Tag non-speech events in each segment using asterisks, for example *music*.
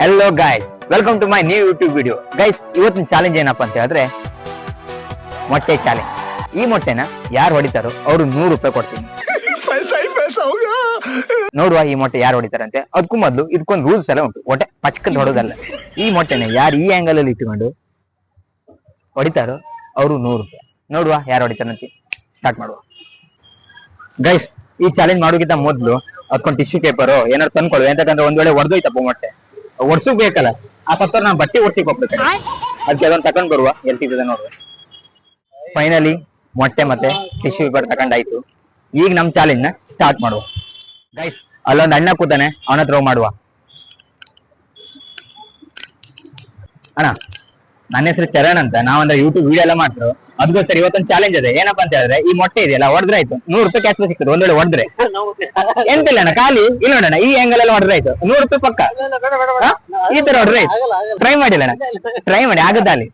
Hello guys welcome to my new YouTube video guys ಇವತ್ತಿನ challenge ಏನಪ್ಪಾ ಅಂತ ಹೇಳಿದ್ರೆ, ಮೊಟ್ಟೆ ಚಾಲೆಂಜ್ ಈ ಮೊಟ್ಟೆನ ಯಾರು ಹೊಡಿತಾರೋ ಅವರು ನೂರು ರೂಪಾಯಿ ಕೊಡ್ತೀನಿ. ನೋಡುವ ಈ ಮೊಟ್ಟೆ ಯಾರು ಹೊಡಿತಾರಂತೆ. ಅದಕ್ಕೂ ಮೊದಲು ಇದಕ್ಕೊಂದು ರೂಲ್ಸ್ ಎಲ್ಲ ಉಂಟು. ಹೊಟ್ಟೆ ಪಚ್ಕಲ್ ಹೊಡೋದಲ್ಲ. ಈ ಮೊಟ್ಟೆನ ಯಾರು ಈ ಆಂಗಲ್ ಅಲ್ಲಿ ಇಟ್ಟುಕೊಂಡು ಹೊಡಿತಾರೋ ಅವರು ನೂರು ರೂಪಾಯಿ. ನೋಡುವ ಯಾರು ಹೊಡಿತಾರಂತೆ. ಸ್ಟಾರ್ಟ್ ಮಾಡುವ. ಗೈಸ್ ಈ ಚಾಲೆಂಜ್ ಮಾಡೋಕ್ಕಿಂತ ಮೊದಲು ಅದಕ್ಕೊಂದು ಟಿಶ್ಯೂ ಪೇಪರ್ ಏನಾರು ತಂದ್ಕೊಳ್ಳಿ. ಯಾಕಂದ್ರೆ ಒಂದ್ ವೇಳೆ ಹೊಡೆದೋಯ್ತಪ್ಪ ಮೊಟ್ಟೆ. ಒಡ್ಸು ಬೇಕಲ್ಲ. ಆ ಸತ್ತರ್ ನಾನ್ ಬಟ್ಟೆ ಒಡ್ಸಿ ಹೋಗ್ಬೇಕು ಅದಕ್ಕೆ ಅದನ್ನ ತಕೊಂಡ್ ಬರುವ. ಎಲ್ತಿದ್ದ ನೋಡುವ. ಫೈನಲಿ ಮೊಟ್ಟೆ ಮತ್ತೆ ಟಿಶ್ಯೂ ಪೇಪರ್ ತಕೊಂಡಾಯ್ತು ಈಗ ನಮ್ ಚಾಲೆಂಜ್ನ ಸ್ಟಾರ್ಟ್ ಮಾಡುವ. ಗೈಸ್ ಅಲ್ಲೊಂದ್ ಅಣ್ಣ ಕೂತಾನೆ, ಅವನ ಥ್ರೋ ಮಾಡುವ. ಅಣ್ಣ. ನನ್ನ ಹೆಸರು ಚರಣ್ ಅಂತ. ನಾವಂದ್ರೆ ಯೂಟ್ಯೂಬ್ ವಿಡಿಯೋ ಎಲ್ಲ ಮಾಡ್ತಾರೆ. ಅದಕ್ಕೋಸ್ಕರ ಇವತ್ತೊಂದು ಚಾಲೆಂಜ್ ಇದೆ. ಏನಪ್ಪಾ ಅಂತ ಹೇಳಿದ್ರೆ ಈ ಮೊಟ್ಟೆ ಇದೆಯಲ್ಲ ಹೊಡೆದ್ರೆ ಆಯ್ತು. ನೂರು ರೂಪಾಯಿ ಕ್ಯಾಶ್ ಸಿಗ್ತದೆ ಒಂದ್ ವೇಳೆ ಹೊಡೆದ್ರೆ ಎಂತಿಲ್ಲ ಅಣ್ಣ ಖಾಲಿ. ಇಲ್ಲ ನೋಡೋಣ ಈ ಆಂಗಲ್ ಎಲ್ಲ ಹೊಡೆದ್ರೆ ಆಯ್ತು. ನೂರು ರೂಪಾಯಿ ಪಕ್ಕ? ಈ ತರ ಹೊಡೆದ್ರೆ ಆಯ್ತು. ಟ್ರೈ ಮಾಡಿಲ್ಲ ಟ್ರೈ ಮಾಡಿ ಆಗುತ್ತಾ ಅಲ್ಲಿ.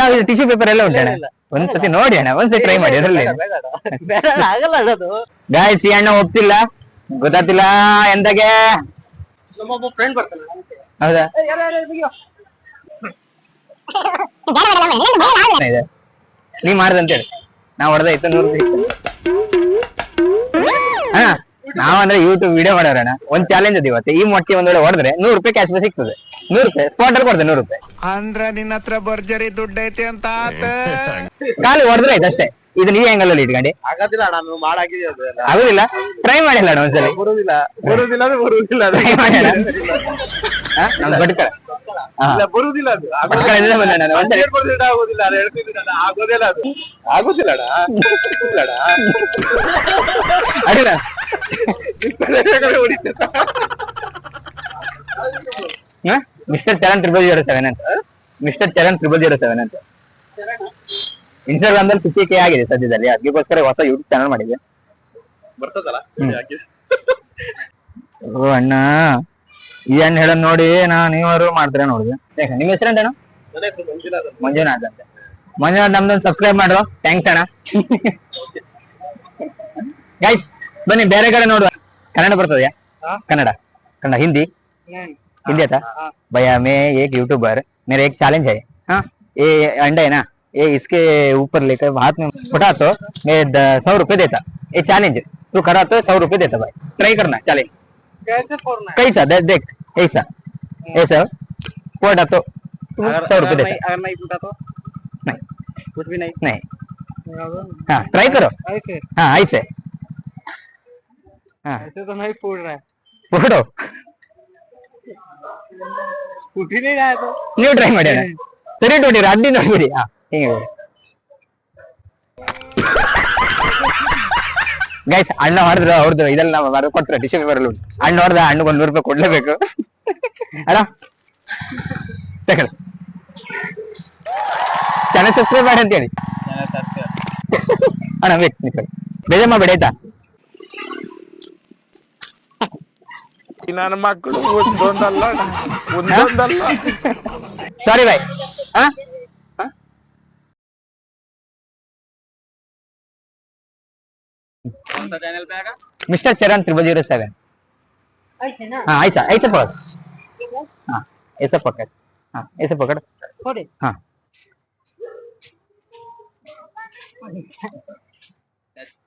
ನಾವು ಇದು ಟಿಶ್ಯೂ ಪೇಪರ್ ಎಲ್ಲ ಉಂಟಣ್ಣ ಒಂದ್ಸತಿ ನೋಡಿ ಅಣ್ಣ ಒಂದ್ಸತಿ ಟ್ರೈ ಮಾಡಿ ಅದ್ರಲ್ಲಿ. ಗಾಯ್ಸ್ ಈ ಅಣ್ಣ ಒಪ್ತಿಲ್ಲ. ಗೊತ್ತಾಗ್ತಿಲ್ಲ ಎಂದಾಗೆ. ನಮ್ಮೊಬ್ಬ ಫ್ರೆಂಡ್ ಬರ್ತಾನೆ ಅಂತ ಹೇಳಿ. ನಾ ನಾವ್ ಹೊಡೆದಾಯ್ತು ನೂರು ಹಾ ನಾವಂದ್ರೆ ಯೂಟ್ಯೂಬ್ ವಿಡಿಯೋ ಮಾಡೋರಣ ಒಂದ್ ಚಾಲೆಂಜ್ ಅದ ಇವತ್ತು. ಈ ಮೊಟ್ಟೆ ಒಂದ್ ವೇಳೆ ಹೊಡೆದ್ರೆ ನೂರು ರೂಪಾಯಿ ಕ್ಯಾಶ್ ಸಿಗ್ತದೆ. ನೂರು ರೂಪಾಯಿ ಸ್ಪಾಟ್ ಅಲ್ಲಿ ಕೊಡ್ತೇನೆ ನೂರು ರೂಪಾಯಿ. ಅಂದ್ರ ನಿನ್ನ ಹತ್ರ ಭರ್ಜರಿ ದುಡ್ಡು ಐತಿ ಅಂತ ಆತ. ಖಾಲಿ ಹೊಡೆದ್ರೆ ಆಯ್ತು ಅಷ್ಟೇ. ಇದು ನೀ ಆಂಗಲ್ ಅಲ್ಲಿ ಇಟ್ಕೊಂಡು. ಆಗೋದಿಲ್ಲ ನಾನು ಮಾಡಾಕಿದ್ದೆ. ಆಗುದಿಲ್ಲ? ಟ್ರೈ ಮಾಡಿಲ್ಲ ಅಣ್ಣ ಒಂದ್ಸಲಿ. ಬರುದಿಲ್ಲ ಬರುದಿಲ್ಲ ಅಂದ್ರೆ ಬರುದಿಲ್ಲ. ಅಣ್ಣ. ಹಾ ನಮ್ ಬಡ್ಕ ಹಾ ಇಲ್ಲ ಬರುದಿಲ್ಲ ಅದು. ಹಂಡ್ರೆಡ್ ಪರ್ಸೆಂಟ್ ಆಗೋದಿಲ್ಲ ಅದು ಹೇಳ್ತಿದ್ದೀನಲ್ಲ ಆಗೋದಿಲ್ಲ ಅದು. ಆಗೋದಿಲ್ಲ. Mister Charan triple zero seven ಅಂತ. Mister Charan triple zero seven ಅಂತ. ಇನ್ಸ್ಟಾಗ್ರಾಮ್ ದಲ್ಲಿ ಫಿಫ್ಟಿ ಕೆ ಆಗಿದೆ ಸದ್ಯದಲ್ಲಿ. ಅದಕ್ಕೋಸ್ಕರ ಹೊಸ ಯೂಟ್ಯೂಬ್ ಚಾನಲ್ ಮಾಡಿದೆ. ಬರ್ತದಲ್ಲ? ಓ ಅಣ್ಣ. ಈ ಅಣ್ಣ ಹೇಳೋದ್ ನೋಡಿ ನಾ ನೀವರು ಮಾಡ್ತಾರೆ ನೋಡಿದೆ ಯಾಕೆ ನಿಮ್ಮ ಹೆಸರು ಅಣ್ಣ ನನ್ನ ಹೆಸರು ಮಂಜುನಾಥ್ ಅಂತ. ಮಂಜುನಾಥ್ ಅಂತ ಮಂಜುನಾಥ್ ನಮ್ದೊಂದು ಸಬ್ಸ್ಕ್ರೈಬ್ ಮಾಡ್ರು ಥ್ಯಾಂಕ್ಸ್ ಅಣ್ಣ ಗೈಸ್ ಬನ್ನಿ ಬೇರೆ ಕಡೆ ನೋಡುವ ಕನ್ನಡ ಬರ್ತದೆಯಾ ಹಾ? ಕನ್ನಡ ಕನ್ನಡ ಹಿಂದಿ हिंदी आता हाँ। भैया मैं एक यूट्यूबर मेरा एक चैलेंज है हाँ ये अंडा है ना ये इसके ऊपर लेकर हाथ में फटा तो मैं द- सौ रुपए देता ये चैलेंज तू करा तो सौ रुपए देता भाई ट्राई करना चैलेंज कैसे फोड़ना है? कैसा दे, देख ऐसा ऐसा फोटा तो तू अगर सौ रुपए अगर देता नहीं अगर नहीं टूटा तो नहीं कुछ भी नहीं नहीं हाँ ट्राई करो ऐसे हाँ ऐसे हाँ ऐसे तो नहीं फूट रहा है फोटो फूट ही नहीं रहा है तो ನೀವು ಟ್ರೈ ಮಾಡಿ ಅಣ್ಣ ಸರಿ ನೋಡಿರಿ ಅಡ್ಡಿ ನೋಡ್ಬಿಡಿ ಹಾ ಹಿಂಗೆ ಗೈಸ್ ಅಣ್ಣ ಹೊಡೆದ್ರು ಅವ್ರದ್ದು ಇದೆಲ್ಲ ನಾವು ಬರೆದು ಕೊಟ್ರೆ ಟಿಶ್ಯೂ ಪೇಪರ್ ಅಲ್ಲಿ ಅಣ್ಣ ಹೊಡೆದ ಅಣ್ಣಗೆ ಒಂದ್ ನೂರು ರೂಪಾಯಿ ಕೊಡ್ಲೇಬೇಕು. ಅಣ್ಣ? ತಗೊಳ್ಳಿ. ಚೆನ್ನಾಗಿ ಸಬ್ಸ್ಕ್ರೈಬ್ ಮಾಡಿ ಅಂತ ಹೇಳಿ. ಅಣ್ಣ ಬೇಕು ನಿಂತ್ಕೊಳ್ಳಿ. ಬೇಜಮ್ಮ ಬೇಡ ಆಯ್ತಾ? ನನ್ನ ಮಕ್ಕಳು ಒಂದೊಂದಲ್ಲ ಒಂದೊಂದಲ್ಲ. ಸಾರಿ ಬಾಯ್ ಹಾ कौन सा चैनल पे आएगा mister Charan triple zero seven ऐसे ना हाँ ऐसा ऐसा पकड़ हाँ ऐसा पकड़ हाँ ऐसा पकड़ थोड़े हाँ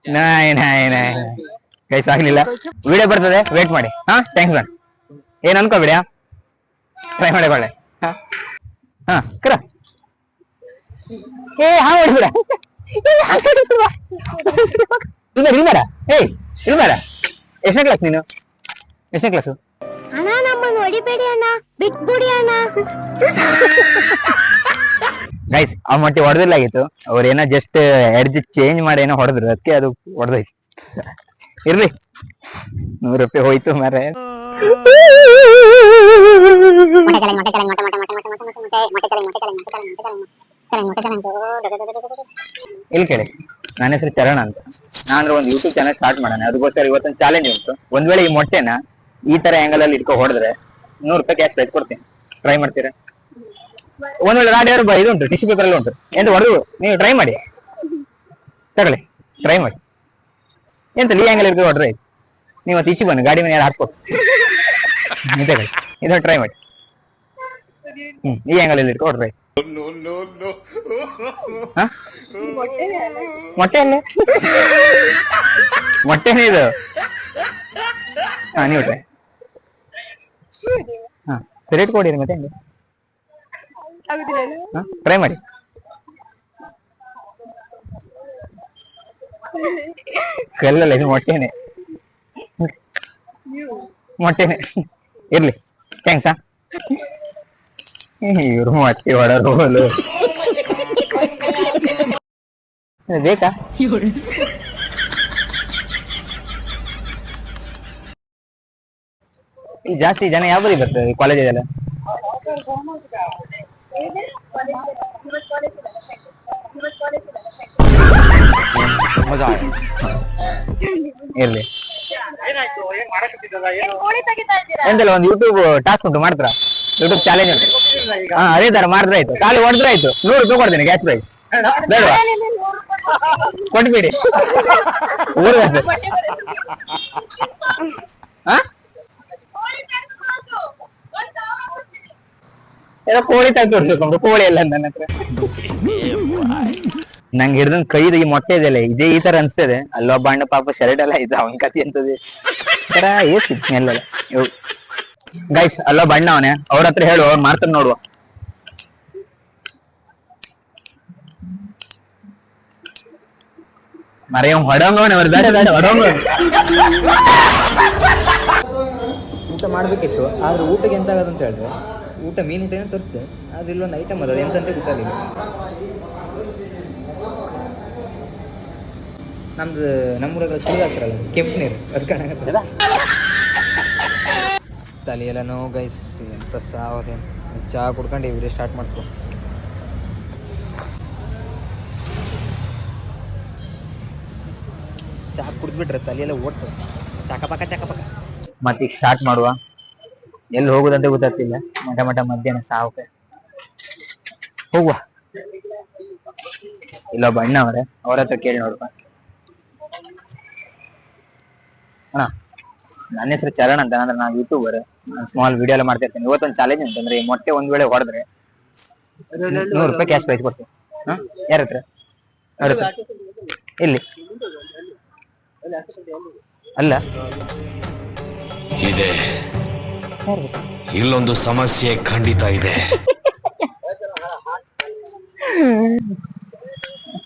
नहीं नहीं नहीं ಕೈಸ್ ಆಗ್ಲಿಲ್ಲ ವಿಡಿಯೋ ಬರ್ತದೆ ವೇಟ್ ಮಾಡಿ ಹಾ ಥ್ಯಾಂಕ್ಸ್ ಮ್ಯಾಮ್ ಏನ್ ಅನ್ಕೋಬೇಡಿ ಟ್ರೈ ಮಾಡಿ ಒಳ್ಳೆ ಹಾ ಹಾ ಕರ ಏ ಹಾ ಹೊಡಿಬೇಡ ಇಲ್ಲ ಇಲ್ಬೇಡ ಏಯ್ ಇಲ್ಬೇಡ ಎಷ್ಟನೇ ಕ್ಲಾಸ್ ನೀನು ಎಷ್ಟನೇ ಕ್ಲಾಸು ಅಣ್ಣ ನಮ್ಮನ್ನು ಹೊಡಿಬೇಡಿ ಅಣ್ಣ ಬಿಟ್ಬಿಡಿ ಅಣ್ಣ ಗೈಸ್ ಆ ಮೊಟ್ಟೆ ಹೊಡೆದಿಲ್ಲಾಗಿತ್ತು ಅವ್ರು ಏನೋ ಜಸ್ಟ್ ಎಡ್ಜ್ ಚೇಂಜ್ ಮಾಡಿ ಏನೋ ಹೊಡೆದ್ರು ಅದಕ್ಕೆ ಅದು ಹೊಡೆದೋಯ್ತು ಇರ್ಲಿ ನೂರು ರೂಪಾಯಿ ಹೋಯ್ತು ಮಾರೆ ಇಲ್ಲಿ ಕೇಳಿ ನನ್ನ ಹೆಸರು ಚರಣ ಅಂತ. ನಾನು ಒಂದು ಯೂಟ್ಯೂಬ್ ಚಾನಲ್ ಸ್ಟಾರ್ಟ್ ಮಾಡೋಣ. ಅದಕ್ಕೋಸ್ಕರ ಇವತ್ತೊಂದು ಚಾಲೆಂಜ್ ಉಂಟು. ಒಂದ್ ವೇಳೆ ಈ ಮೊಟ್ಟೆನ ಈ ತರ ಆಂಗಲ್ ಅಲ್ಲಿ ಇಟ್ಕೊ ಹೊಡೆದ್ರೆ ನೂರು ರೂಪಾಯಿ ಕ್ಯಾಶ್ ಪ್ರೈಸ್ ಕೊಡ್ತೀನಿ. ಟ್ರೈ ಮಾಡ್ತೀರಾ? ಒಂದ್ ವೇಳೆ ರಾಡಿ ಅವ್ರ ಇದು ಉಂಟು ಟಿಶ್ಯೂ ಪೇಪರ್ ಅಲ್ಲಿ ಉಂಟು. ಎಂತ ಹೊಡೆದು ನೀವು ಟ್ರೈ ಮಾಡಿ. ತಗೊಳ್ಳಿ ಟ್ರೈ ಮಾಡಿ. ಎಂತ ಈ ಆಂಗಲ್ ಇರ್ಬೇಕು ಹೊಡ್ರೆ ನೀವು ಮತ್ತೆ ಈಚೆ ಬನ್ನಿ ಗಾಡಿ ಮನೆ ಯಾರು ಹಾಕ್ಬೋದು ತಗೊಳ್ಳಿ ಇದನ್ನ ಟ್ರೈ ಮಾಡಿ. ಹ್ಮ್ ಈ ಆಂಗಲ್ ಅಲ್ಲಿ ಇಟ್ಕೊ ಟ್ರೈ ಮೊಟ್ಟೆ ಅಲ್ಲೇ ಮೊಟ್ಟೆನೇ ಇದು ಹಾ ನೀವು ಟ್ರೈ ಹಾ ಸರಿ ಇಟ್ಕೊಡಿರಿ ಮತ್ತೆ ಹೆಂಗೆ ಟ್ರೈ ಮಾಡಿ ಕಲ್ಲಲ್ಲ ಇದು ಮೊಟ್ಟೆನೆ ಮೊಟ್ಟೆನೆ ಇರ್ಲಿ ಥ್ಯಾಂಕ್ಸ್ ಇವ್ರು ಮೊಟ್ಟೆ ಹೊಡೋರು ಹೋಲು ಇದು ಬೇಕಾ? ಈ ಜಾಸ್ತಿ ಜನ ಯಾವ ಬದಿ ಬರ್ತದೆ ಕಾಲೇಜಲ್ಲ ಇರ್ಲಿ. ಎಂತೆಲ್ಲ ಒಂದು ಯೂಟ್ಯೂಬ್ ಟಾಸ್ಕ್ ಉಂಟು ಮಾಡ್ತಾರ? ಯೂಟ್ಯೂಬ್ ಚಾಲೆಂಜ್ ಉಂಟು. ಹಾ ಅದೇ ತರ ಮಾಡಿದ್ರೆ ಆಯ್ತು. ಖಾಲಿ ಹೊಡೆದ್ರೆ ಆಯ್ತು. ನೂರು ತಗೊಡ್ತೇನೆ ಕೊಡ್ತೇನೆ ಗ್ಯಾಸ್ ಪ್ರೈಸ್ ಬೇಡವಾ ಏನೋ ಕೋಳಿ ತೆಗ್ದು ತೋರಿಸ್ಕೊಂಡು ಕೋಳಿ ಎಲ್ಲ ನನ್ನ ಹತ್ರ. ನಂಗೆ ಹಿಡ್ದಂಗ್ ಕೈದು ಈ ಮೊಟ್ಟೆ ಇದೆಯಲ್ಲ ಇದೇ ಈ ತರ ಅನ್ಸ್ತದೆ. ಅಲ್ಲೊಬ್ಬ ಅಣ್ಣ ಪಾಪ ಶರ್ಟ್ ಎಲ್ಲ ಇದು ಅವನ್ ಕತಿ ಅಂತದೆ ಏಸಿ ಎಲ್ಲೆಲ್ಲ ಗೈಸ್ ಅಲ್ಲೊಬ್ಬ ಅಣ್ಣ ಅವನೇ, ಅವ್ರ ಹತ್ರ ಹೇಳು, ಅವ್ರು ಮಾಡ್ತಾರೆ ನೋಡುವ. ಮರೆಯ ಹೊಡಂಗೋಣ ಅವ್ರು ಬೇಡ ಬೇಡ ಹೊಡಂಗ ಊಟ ಮಾಡಬೇಕಿತ್ತು ಆದ್ರೆ ಊಟಕ್ಕೆ ಎಂತ ಆಗೋದು ಅಂತ ಹೇಳಿದ್ರೆ ಊಟ ಮೀನು ಊಟ ಏನೋ ತರಿಸಿದೆ ಆದ್ರೆ ಇಲ್ಲೊಂದು ಐಟಮ್ ಅದ ಅದು ಎಂತಂತ ಗೊತ್ತಾಗಲಿಲ್ಲ. ನಮ್ದು ನಮ್ಮೂರಾಗ ಸುಳ್ಳು ಹಾಕ್ತಾರಲ್ಲ ಕೆಂಪು ನೀರು ಅದು ಕಾಣಕತ್ತದ ತಲೆಯೆಲ್ಲ ನೋವು ಗೈಸ್ ಎಂತ ಸಾವದೇನು ಚಹಾ ಕುಡ್ಕೊಂಡು ಇವ್ರೆ ಸ್ಟಾರ್ಟ್ ಮಾಡ್ಕೊ ಚಹಾ ತಲೆ ತಲೆಯೆಲ್ಲ ಚಕಪಕ ಚಕಪಕ ಚಾಕಪಾಕ ಈಗ ಸ್ಟಾರ್ಟ್ ಮಾಡುವ. ಎಲ್ಲಿ ಹೋಗುದಂತ ಗೊತ್ತಾಗ್ತಿಲ್ಲ. ಮಠ ಮಠ ಮಧ್ಯಾಹ್ನ ಸಾವಕ್ಕೆ ಹೋಗುವ. ಇಲ್ಲೊಬ್ಬ ಅಣ್ಣ ಅವರೇ. ಅವ್ರ ಹತ್ರ ಕೇಳಿ ನೋಡುವ. ಅಣ್ಣ, ನನ್ನ ಹೆಸರು ಚರಣ್ ಅಂತ, ಅಂದ್ರೆ ನಾನು ಯೂಟ್ಯೂಬರ್ ಸ್ಮಾಲ್ ವಿಡಿಯೋ ಎಲ್ಲ ಮಾಡ್ತಾ ಇರ್ತೇನೆ. ಇವತ್ತೊಂದು ಚಾಲೆಂಜ್ ಅಂತಂದ್ರೆ ಈ ಮೊಟ್ಟೆ ಒಂದ್ ವೇಳೆ ಹೊಡೆದ್ರೆ ನೂರು ರೂಪಾಯಿ ಕ್ಯಾಶ್ ಪ್ರೈಸ್ ಕೊಡ್ತೀನಿ ಹಾ? ಯಾರ ಇಲ್ಲಿ. ಅಲ್ಲ ಇದೆ. ಇಲ್ಲೊಂದು ಸಮಸ್ಯೆ ಖಂಡಿತ ಇದೆ.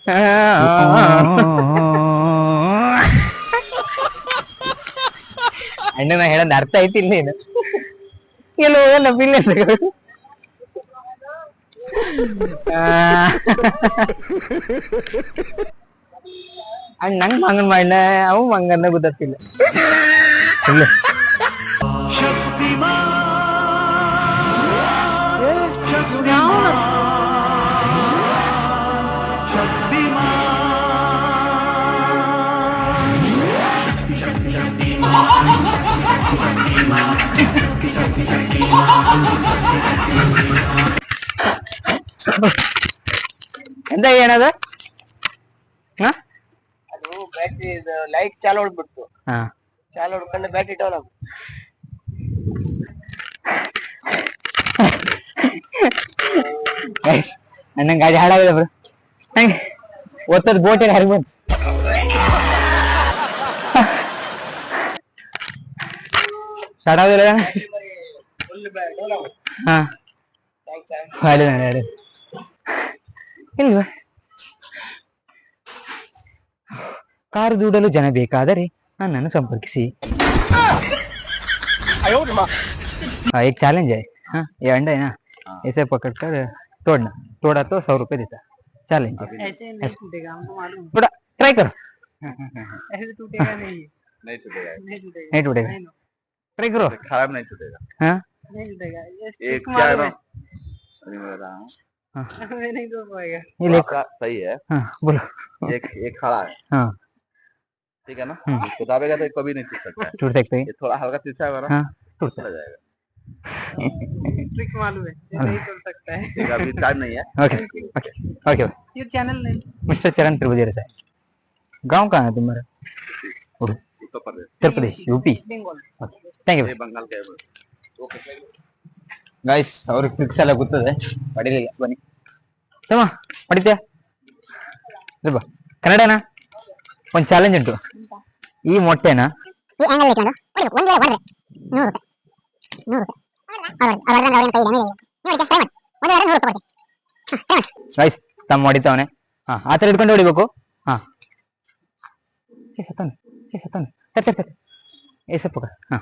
*laughs* ಅಣ್ಣನ ಹೇಳೋದ್ ಅರ್ಥ ಐತಿ ಇಲ್ಲ ಏನು? ಎಲ್ಲೋ ಎಲ್ಲ ಬಿಲ್ ಅಣ್ಣ ನಂಗ್ ಮಂಗನ್ ಮಾಡ್ನ ಅವು ಮಂಗನ್ನ ಗೊತ್ತಿಲ್ಲ ಇಲ್ಲ ಎಂತ ಏನದ ಹಾ ಅದು ಬ್ಯಾಟ್ರಿ ಲೈಟ್ ಚಾಲು ಹೊಡ್ಬಿಡ್ತು ಹಾ. ಚಾಲು ಹೊಡ್ಕೊಂಡು ಬ್ಯಾಟ್ರಿ ಡೌನ್ ಆಗ ನನ್ನ ಗಾಡಿ ಹಾಳಾಗಿದೆ ಬ್ರೋ. ನಂಗೆ ಒತ್ತದ ಬೋಟಿಗೆ ಹರಿಗ್ ಬಂತು? ಸ್ಟಾರ್ಟ್ ಆಗಿಲ್ಲ ಹಾ. ಹಾಡಿದ ಹಾಡಿದ ಹಾಡಿ. ಇಲ್ವಾ? ಕಾರು ದೂಡಲು ಜನ ಬೇಕಾದರೆ ನನ್ನನ್ನು ಸಂಪರ್ಕಿಸಿ हाँ एक चैलेंज है हाँ ये अंडा है ना इसे पकड़ कर तोड़ना तोड़ा तो सौ रुपए देता चैलेंज है ऐसे नहीं टूटेगा हमको मालूम थोड़ा ट्राई करो ऐसे टूटेगा नहीं नहीं टूटेगा नहीं टूटेगा नहीं टूटेगा नहीं ट्राई करो खराब नहीं टूटेगा हाँ नहीं टूटेगा ये एक stick क्या है मालूम ना अभी मैं बता रहा हूँ हाँ है मैं नहीं तोड़ पाएगा ये ले आपका सही है हाँ बोलो एक एक खड़ा है हाँ ठीक है ना हम्म। इसको दाबेगा तो कभी नहीं टूट सकता है टूट सकते हैं ये थोड़ा हल्का तिरछा होगा ना हाँ टूट चला जाएगा ट्रिक मालूम है ये नहीं तोड़ सकता है ठीक है अभी टाइम नहीं है ओके ओके ओके ये चैनल नहीं मिस्टर चरण त्रिभुजी रसाय गांव कहाँ है तुम्हारा उड़- Uttar Pradesh Uttar Pradesh UP Bengal thank you ये बंगाल का है ओके ಗೈಸ್ ಅವ್ರಿಗೆ ಟ್ರಿಕ್ಸ್ ಎಲ್ಲ ಗೊತ್ತದೆ ಹೊಡಿಲಿಲ್ಲ ಬನ್ನಿ ತಮ್ಮ ಹೊಡಿತೀಯ ಬಾ ಕನ್ನಡನ ಒಂದ್ ಚಾಲೆಂಜ್ ಉಂಟು. ಈ ಮೊಟ್ಟೆನ ಇಟ್ಕೊಂಡು ಗೈಸ್ ತಮ್ಮ ಹೊಡಿತಾವನೆ. ಹಾ ಆ ತರ ಹಿಡ್ಕೊಂಡು ಹೊಡಿಬೇಕು. ಹಾ. ಏ ಸತ್ತಾನೆ ಏ ಸತ್ತಾನೆ ತಟ್ ತಟ್. ಏ ಸಪ್ಪ ಹಾ.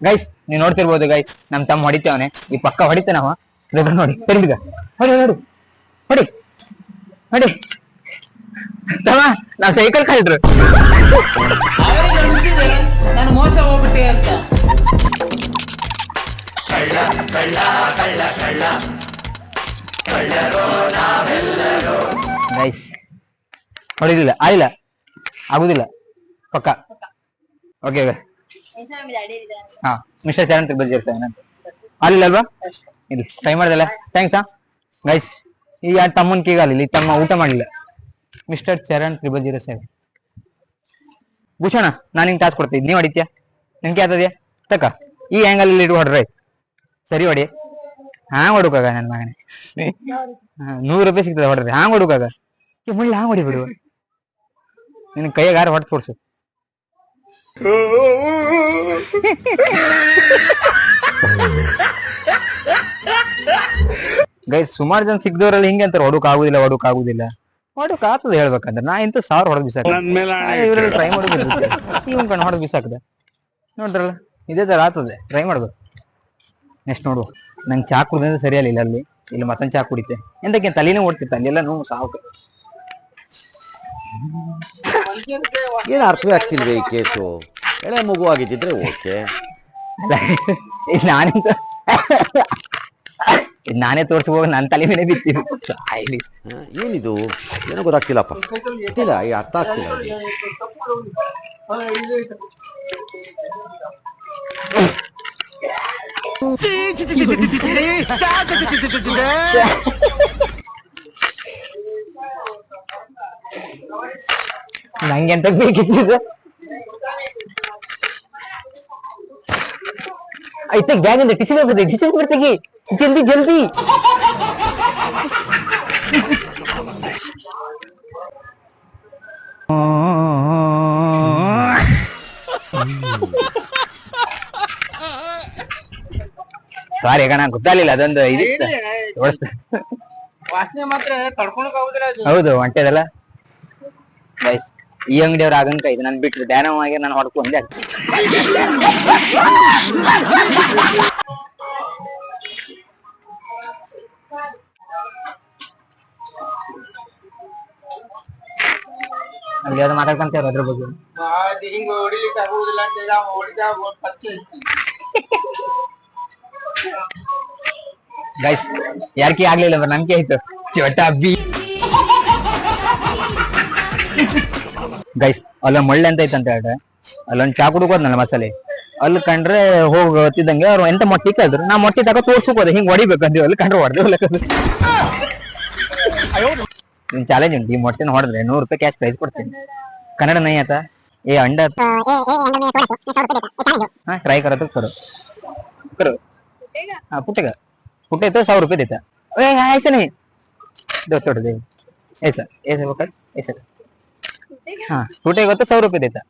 ಗೈಸ್ ನೀವ್ ನೋಡ್ತಿರ್ಬೋದು ಗೈಸ್ ನಮ್ ತಮ್ಮ ಹೊಡಿತೇವನೆ ಈ ಪಕ್ಕ ಹೊಡಿತಾನವ ನೋಡಿ ತಿರ್ಗಿದ ಹೊಡಿ ನೋಡು ಹೊಡಿ. ಹೊಡಿ. ತಮ್ಮ ನಾವ್ ಸೈಕಲ್ ನಾನು ಮೋಸ ಹೋಗ್ಬಿಟ್ಟೆ ಅಂತ. ಗೈಸ್ ಹೊಡಿಲಿಲ್ಲ ಆಯಿಲ್ಲ ಆಗುದಿಲ್ಲ. ಪಕ್ಕ. ಓಕೆ ಹಾ ಮಿಸ್ಟರ್ ಚರಣ್ ತಿರುಪತಿ ಸೆವೆನ್ ಏನಂತ ಆಗಲಿಲ್ಲ ಅಲ್ವಾ ಇಲ್ಲಿ ಟ್ರೈ ಮಾಡ್ದಲ್ಲ? ಥ್ಯಾಂಕ್ಸ್ ಹಾ ಗೈಸ್ ಈ ತಮ್ಮನ್ ಕೀಗಾಲಿಲ್ಲ ಈ ತಮ್ಮ ಊಟ ಮಾಡಿಲ್ಲ mister Charan triple zero seven Bhushan ನಾನು ನಿಂಗೆ ಟಾಸ್ ಕೊಡ್ತೀನಿ. ನೀವು ಹೊಡಿತ್ಯಾ? ನಿನ್ಗೆ ಆತದ್ಯಾ ತಕ್ಕ ಈ ಆಂಗಲ್ ಅಲ್ಲಿ ಇಟ್ಟು ಹೊಡ್ರೆ. ಸರಿ ಹೊಡಿ. ಹಾಂಗ್ ಹೊಡುಕಾಗ ನನ್ನ ಮಗನೆ? ಹಾ, ನೂರು ರೂಪಾಯಿ ಸಿಗ್ತದೆ ಹೊಡ್ರಿ. ಹಾಂಗ್ ಹೊಡುಕಾಗ ಮುಳ್ಳು ಹಾಂಗ್ ಹೊಡಿ ಬಿಡು ನಿನ್ ಕೈಯಾಗ ಯಾರು ಹೊಡೆದು ತೋರ್ಸು ಗೈಸ್ ಸುಮಾರು ಜನ ಸಿಗ್ದವ್ರಲ್ಲಿ ಹಿಂಗೆ ಅಂತಾರೆ ಹೊಡಕ್ ಆಗುದಿಲ್ಲ ಹೊಡಕ್ ಆಗುದಿಲ್ಲ. ಹೊಡಕ್ ಆಗ್ತದ ಹೇಳ್ಬೇಕಂದ್ರೆ ನಾ ಇಂತ ಸಾವಿರ ಹೊಡೆದ್ ಬಿಸಾಕ ಇವ್ರಲ್ಲಿ ಟ್ರೈ ಮಾಡ್ಬೇಕು ಇವ್ ಕಣ್ ಹೊಡೆದ್ ಬಿಸಾಕದ. ನೋಡಿದ್ರಲ್ಲ ಇದೇ ತರ ಆಗ್ತದೆ. ಟ್ರೈ ಮಾಡ್ಬೇಕು ನೆಕ್ಸ್ಟ್ ನೋಡುವ ನಂಗೆ ಚಾ ಕುಡ್ದ್ರೆ ಸರಿಯಲ್ಲ ಅಲ್ಲಿ. ಇಲ್ಲಿ ಮತ್ತೊಂದು ಚಾ ಕುಡಿತೆ. ಎಂದಕ್ಕೆ ತಲೆನೇ ಓಡ್ತಿತ್ತು? ಅಲ್ಲೆಲ್ಲ ನೋವು ಸಾವು ಏನು ಅರ್ಥವೇ ಆಗ್ತಿಲ್ವೇ ಈ ಕೇಸು? ಎಳೆ ಮಗು ಆಗಿದ್ದಿದ್ರೆ ಓಕೆ. ಈಗ ನಾನಿಂತ ಇದ್ ನಾನೇ ತೋರ್ಸ್ಕೋಗ ನನ್ನ ತಲೆ ಮೇಲೆ ಬಿತ್ತೀನಿ ಸಾಯ್ಲಿ. ಹ? ಏನಿದು? ಏನೋ ಗೊತ್ತಾಗ್ತಿಲ್ಲಪ್ಪ. ಗೊತ್ತಿಲ್ಲ ಈ ಅರ್ಥ ಆಗ್ತಿಲ್ಲ ಅವ್ರಿಗೆ. *laughs* ನಂಗೆ ಎಂತ ಬೇಕಿತ್ತು ಐತೆ ಗ್ಯಾಂಗ್ ಅಂದ್ರೆ ಟಿಸಿ ಹೋಗುತ್ತೆ ಟಿಸಿ ಬರ್ತೀಗಿ ಜಲ್ದಿ ಜಲ್ದಿ. ಸಾರಿ ಈಗ ನಾನು ಗೊತ್ತಾಗ್ಲಿಲ್ಲ. ಅದೊಂದು ಇದಿತ್ತು. ವಾಸನೆ ಮಾತ್ರ ತಡ್ಕೊಳಕ್ ಆಗುದಿಲ್ಲ ಹೌದು ಹೊಂಟೆದಲ್ಲ ಗೈಸ್ ಈ ಅಂಗಡಿಯವ್ರ ಆಗಂಕ ಇದು ನನ್ ಬಿಟ್ರು. ಧ್ಯಾನವಾಗಿ ನಾನು ಹೊಡ್ಕೊ ಒಂದೇ ಆಗ್ತದೆ ಅಲ್ಲಿ ಯಾವ್ದು ಮಾತಾಡ್ಕೊಂತ ಅದ್ರ ಬಗ್ಗೆ. ಹಿಂಗ್ ಹೊಡಿಲಿಕ್ಕೆ ಗೈಸ್ ಯಾರ್ಕಿ ಆಗ್ಲಿಲ್ಲ ನಂಬಿಕೆ ಆಯ್ತು. ಚೊಟ್ಟ ಬಿ ಗೈಸ್ ಅಲ್ಲೊಂದು ಮಳ್ಳೆ ಅಂತ ಐತಂತ ಹೇಳ್ರೆ ಅಲ್ಲೊಂದು ಚಾ ಕುಡುಕೋದ್ನಲ್ಲ ಮಸಾಲೆ. ಅಲ್ಲಿ ಕಂಡ್ರೆ ಹೋಗ್ತಿದ್ದಂಗೆ ಅವ್ರು ಎಂತ ಮೊಟ್ಟಿ ಕಲ್ದ್ರು ನಾ ಮೊಟ್ಟಿ ತಗೋ ತೋರ್ಸಕೋದೆ ಹಿಂಗ್ ಹೊಡಿಬೇಕಂದ್ರೆ ಅಲ್ಲಿ ಕಂಡ್ರೆ ಹೊಡೆದು ನಿನ್ ಚಾಲೆಂಜ್ ಉಂಟು. ಈ ಮೊಟ್ಟೆನ ಹೊಡೆದ್ರೆ ನೂರು ರೂಪಾಯಿ ಕ್ಯಾಶ್ ಪ್ರೈಸ್ ಕೊಡ್ತೀನಿ. ಕನ್ನಡ ನೈ ಆತ? ಏ ಅಂಡ ಹಾ ಟ್ರೈ ಕರೋದು ಕರು ಕರು ಹಾ ಪುಟ್ಟಗ. ಪುಟ್ಟ ಇತ್ತು ಸಾವಿರ ರೂಪಾಯಿ ದೈತ. ಏ ಹಾಯ್ ಸನಿ. ದೋಸ್ತೋಡ್ರಿ ಏ ಸರ್ ಏ ಸರ್ ಏ ಸರ್. पकड़ ऐसा हाँ फूटेगा तो सौ रुपये देता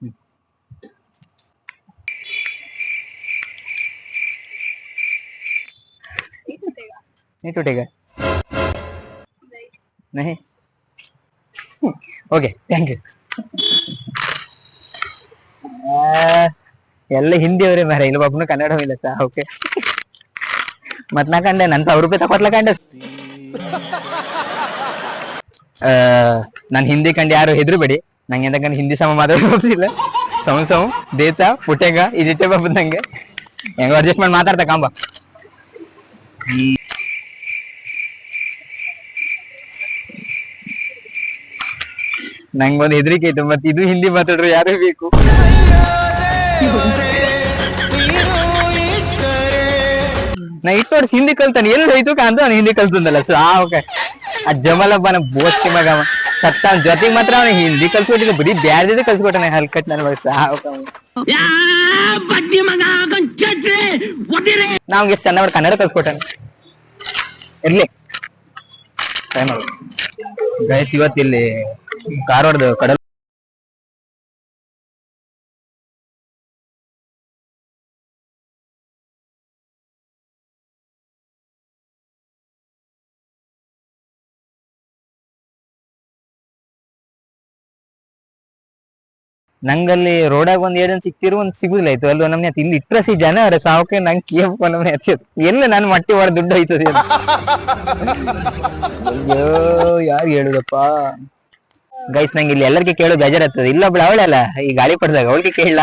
हम्म। नहीं टूटेगा नहीं ಓಕೆ ಥ್ಯಾಂಕ್ ಯು ಎಲ್ಲ ಹಿಂದಿಯವರೇ ಮಾರ ಇಲ್ಲಿ ಒಬ್ಬನು ಕನ್ನಡವಿಲ್ಲ ಸಾ ಓಕೆ ಮತ್ ನಾ ಕಂಡೆ ನನ್ ಸಾವಿರ ರೂಪಾಯಿ ತಗೊಟ್ಲ ಕಂಡೆ ನಾನು ಹಿಂದಿ ಕಂಡು ಯಾರು ಹೆದ್ರಬೇಡಿ. ನಂಗೆ ಎಂತ ಹಿಂದಿ ಸಮ ಮಾತಾಡೋದಿಲ್ಲ ಸೌ ಸೌ ದೇತ ಪುಟ್ಟೆಗ ಇದಿಟ್ಟೆ ಬಾಬು ನಂಗೆ. ಹೆಂಗ ಅಡ್ಜಸ್ಟ್ ಮಾಡಿ ಮಾತಾಡ್ತಾ ಕಾಂಬ. ನಂಗೊಂದು ಹೆದರಿಕೆ ಆಯ್ತು ಮತ್ತೆ ಇದು ಹಿಂದಿ ಮಾತಾಡ್ರು ಯಾರೇ ಬೇಕು? ನಾ ಇಟ್ಟು ವರ್ಷ ಹಿಂದಿ ಕಲ್ತಾನೆ. ಎಲ್ಲಿ ಹೋಯ್ತು ಕಾಂತ ಅವ್ನು ಹಿಂದಿ ಕಲ್ತಂದಲ್ಲ. ಸರ್ ಆ ಜಮಲಬ್ಬನ ಬೋಸ್ಕಿ ಮಗ. ಸತ್ತ ಅವ್ನ ಜೊತೆಗೆ ಮಾತ್ರ ಅವನ ಹಿಂದಿ ಕಲ್ಸ್ಕೊಟ್ಟಿದ್ದ ಬರೀ ಬ್ಯಾರ್ದಿದೆ ಕಲ್ಸ್ಕೊಟ್ಟಾನೆ ಹಲ್ಕಟ್ ನನ್ನ ಮಗ. ಸಾವುಕ ನಾವ್ ಎಷ್ಟು ಮಾಡಿ ಕನ್ನಡ ಕಲ್ಸ್ಕೊಟ್ಟಾನೆ. ಇರ್ಲಿ. ಗೈಸ್ ಇವತ್ತಿಲ್ಲಿ ಕಾರವಾರದ ಕಡಲ ನಂಗಲ್ಲಿ ರೋಡಾಗ ಒಂದ್ ಏಡನ್ ಸಿಕ್ತಿರು ಒಂದ್ ಸಿಗುದಿಲ್ಲ ಆಯ್ತು. ಅಲ್ಲಿ ನಮ್ಗೆ ಇಲ್ಲಿ ಇಟ್ರಸಿ ಜನ ಅರ ಸಾವಕ್ಕೆ ನಂಗೆ ಕೇಪ್ ನಮ್ನೆ ಹಚ್ಚದು ಎಲ್ಲ ನನ್ ಮಟ್ಟಿ ಒಳ ದುಡ್ಡು ಆಯ್ತದೆ ಅಯ್ಯೋ ಯಾರು ಹೇಳುದಪ್ಪ? ಗೈಸ್ ನಂಗೆ ಇಲ್ಲಿ ಎಲ್ಲರಿಗೆ ಕೇಳೋ ಬೇಜಾರಾಗ್ತದೆ. ಇಲ್ಲ ಬಿಡ ಅವಳಲ್ಲ ಈ ಗಾಳಿ ಪಡೆದಾಗ ಅವಳಿಗೆ ಕೇಳಲ್ಲ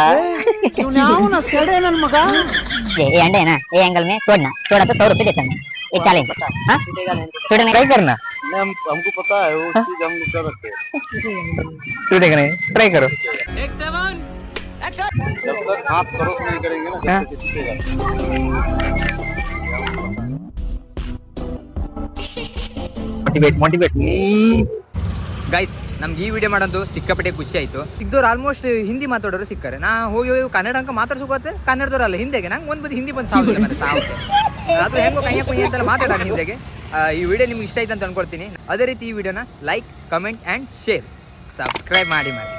ಏ ಅಂಡೇನಾ ಏ ಅಂಗಲ್ ಮೇ ತೋಡ್ನಾ. ತೋಡ ಸೌ ರೂಪಾಯಿ तोड़ा तो सौ रुपये देता मैं एक चालीस हाँ तोड़ने ट्राई करना हमको पता है वो चीज हम लोग कर रखे टूटे का नहीं ट्राई करो जब तक हाथ करो तो नहीं करेंगे ना हाँ। जब तक सीखेगा मोटिवेट मोटिवेट ಗೈಸ್ ನಮ್ಗೆ ಈ ವಿಡಿಯೋ ಮಾಡೋದು ಸಿಕ್ಕಾಪಟ್ಟೆ ಖುಷಿ ಆಯ್ತು ಸಿಕ್ದವ್ರು ಆಲ್ಮೋಸ್ಟ್ ಹಿಂದಿ ಮಾತಾಡೋರು ಸಿಕ್ಕಾರೆ ನಾ ಹೋಗಿ ಹೋಗಿ ಕನ್ನಡ ಅಂಕ ಮಾತಾಡ್ಸೋಕತ್ತೆ ಕನ್ನಡದವ್ರು ಅಲ್ಲ ಹಿಂದಿಗೆ ನಂಗೆ ಒಂದು ಬದಿ ಹಿಂದಿ ಬಂದು ಸಾವಿಲ್ಲ ಮನೆ ಸಾವು ಅದು ಹೆಂಗೋ ಕೈಯ ಕುಯ್ಯ ಅಂತ ಮಾತಾಡೋಣ ಹಿಂದೆಗೆ. ಈ ವಿಡಿಯೋ ನಿಮ್ಗೆ ಇಷ್ಟ ಆಯ್ತು ಅಂತ ಅನ್ಕೊಳ್ತೀನಿ. ಅದೇ ರೀತಿ ಈ ವಿಡಿಯೋನ like comment and share subscribe ಮಾಡಿ ಮಾಡಿ.